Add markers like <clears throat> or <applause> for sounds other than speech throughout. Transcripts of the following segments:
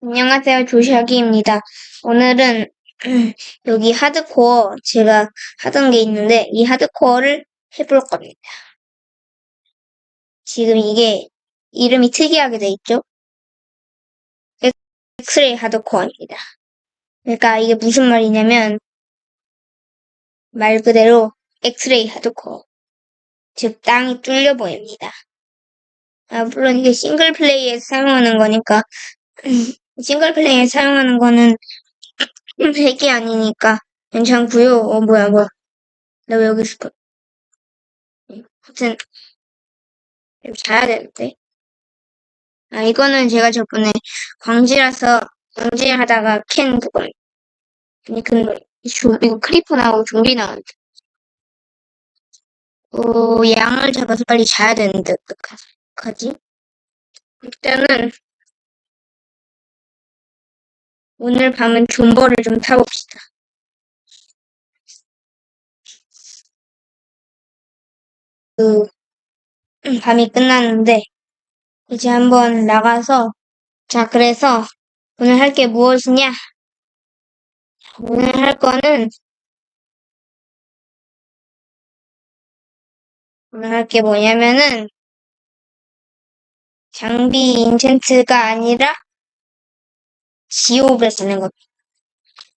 안녕하세요. 조시아기입니다. 오늘은 <clears throat> 여기 하드코어 제가 하던 게 있는데 이 하드코어를 해볼 겁니다. 지금 이게 이름이 특이하게 돼 있죠? 엑스레이 하드코어입니다. 그러니까 이게 무슨 말이냐면 말 그대로 엑스레이 하드코어. 즉 땅이 뚫려 보입니다. 아, 물론 이게 싱글 플레이에서 사용하는 거니까 <clears throat> 싱글 플레이에 사용하는 거는 백이 아니니까 괜찮고요. 어 뭐야 뭐야 나 왜 여기 있을까? 하여튼 여기 자야 되는데 아 이거는 제가 저번에 광지라서 광질 하다가 캔 그거 아니 그 이거 크리퍼 나오고 좀비 나오는데 어 양을 잡아서 빨리 자야 되는데 어떡하지? 일단은 오늘 밤은 존버를 좀 타봅시다. 그 밤이 끝났는데 이제 한번 나가서 자 그래서 오늘 할 게 무엇이냐? 오늘 할 거는 오늘 할 게 뭐냐면은 장비 인챈트가 아니라 지옥을 쓰는 겁니다.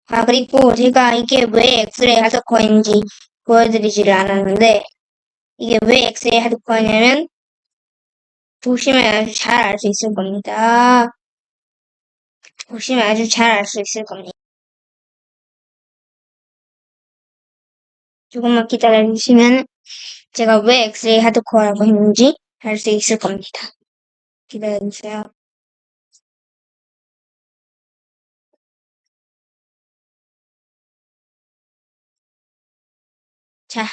아 그리고 제가 이게 왜 엑스레이 하드코어인지 보여드리지를 않았는데 이게 왜 엑스레이 하드코어냐면 보시면 아주 잘 알 수 있을 겁니다. 보시면 아주 잘 알 수 있을 겁니다. 조금만 기다려주시면 제가 왜 엑스레이 하드코어라고 했는지 알 수 있을 겁니다. 기다려주세요. 자,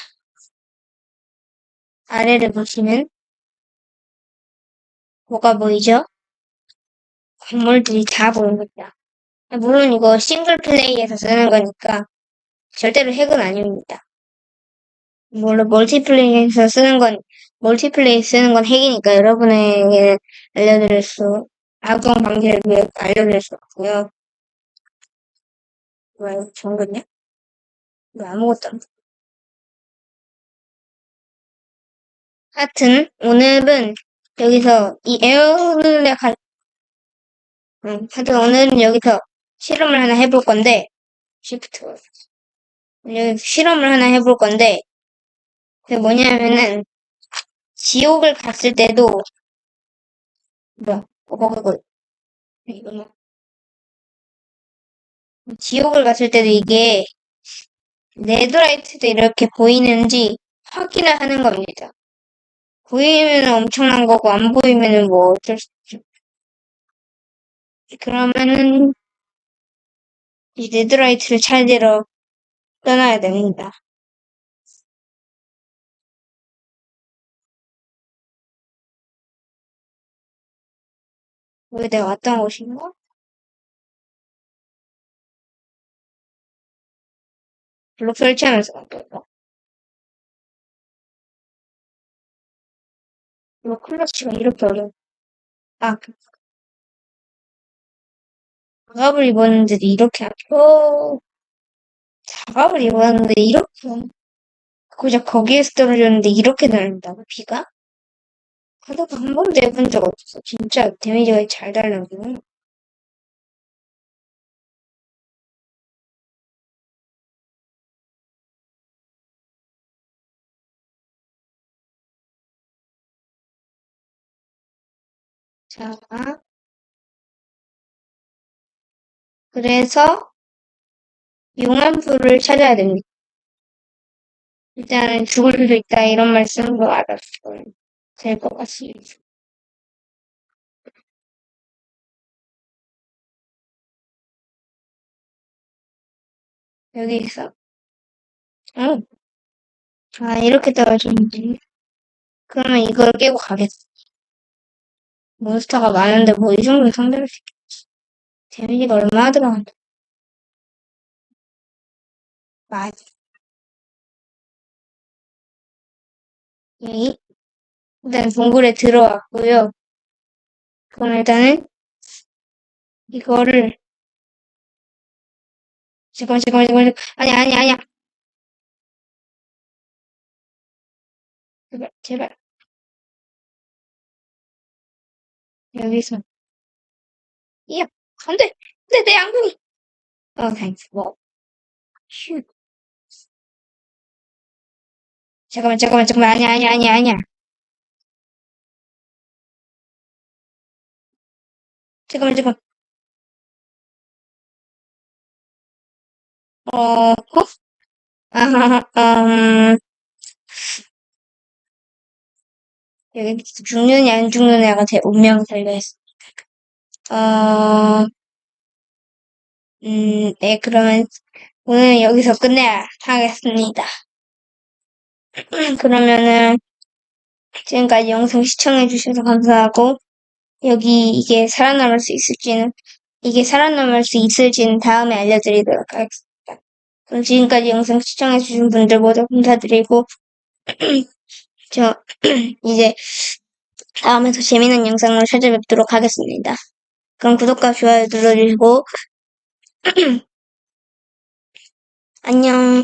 아래를 보시면 뭐가 보이죠? 건물들이 다 보입니다. 물론 이거 싱글 플레이에서 쓰는 거니까 절대로 핵은 아닙니다. 물론 멀티플레이에서 쓰는 건 멀티플레이 쓰는 건 핵이니까 여러분에게 알려드릴 수 악용 방지를 위해 알려드릴 수 없고요. 왜 정근냐? 왜 아무것도 안 하여튼 오늘은 여기서 이 에어를 가 응, 하여튼 오늘은 여기서 실험을 하나 해볼 건데 시프트 여기 실험을 하나 해볼 건데 그게 뭐냐면은 지옥을 갔을 때도 뭐야 어 그거 이거는 지옥을 갔을 때도 이게 네드라이트도 이렇게 보이는지 확인을 하는 겁니다. 보이면 엄청난 거고 안 보이면은 뭐 어쩔 수 없죠. 그러면은 이 네드라이트를 찾으러 떠나야 됩니다. 왜 내가 왔던 곳인가? 블록 설치하면서 만들어. 이거 클러치가 이렇게 어려워. 아, 작업을 입었는데 이렇게 아파. 작업을 입었는데 이렇게 고작 거기에서 떨어졌는데 이렇게 날린다고 비가? 하다가 한 번도 해본 적 없어. 진짜 데미지가 잘 달라고. 자, 그래서 용암풀을 찾아야 됩니다. 일단은 죽을 수도 있다 이런 말씀으로 거 알았어요. 될 것 같습니다. 여기 있어. 응. 아, 이렇게 떨어지는지. 그러면 이걸 깨고 가겠어. 몬스터가 많은데 뭐 이 정도 상대할 수 있겠지. 데미지가 얼마나 들어간다. 맞아. 여기 일단 동굴에 들어왔고요. 그럼 일단은 이거를 잠깐만 잠깐만 잠깐만 아니 아니 아니야 제발 제발 여기서 야 안돼 안돼 내 양궁이 어 thanks. 뭐? 슈. 잠깐만 잠깐만 잠깐만. 아니야 아니야 아니야 아니야. 잠깐만 잠깐만. 어, 어? 아, <laughs> 음, 여기 죽느냐 안 죽느냐가 제 운명 달려있어. 어, 음, 네, 그러면 오늘 여기서 끝내야 하겠습니다. <clears throat> 그러면은 지금까지 영상 시청해주셔서 감사하고 여기 이게 살아남을 수 있을지는 이게 살아남을 수 있을지는 다음에 알려드리도록 하겠습니다. 그럼 지금까지 영상 시청해주신 분들 모두 감사드리고 <clears throat> 저 <clears throat> 이제 다음에 더 재밌는 영상으로 찾아뵙도록 하겠습니다. 그럼 구독과 좋아요 눌러주시고 <clears throat> 안녕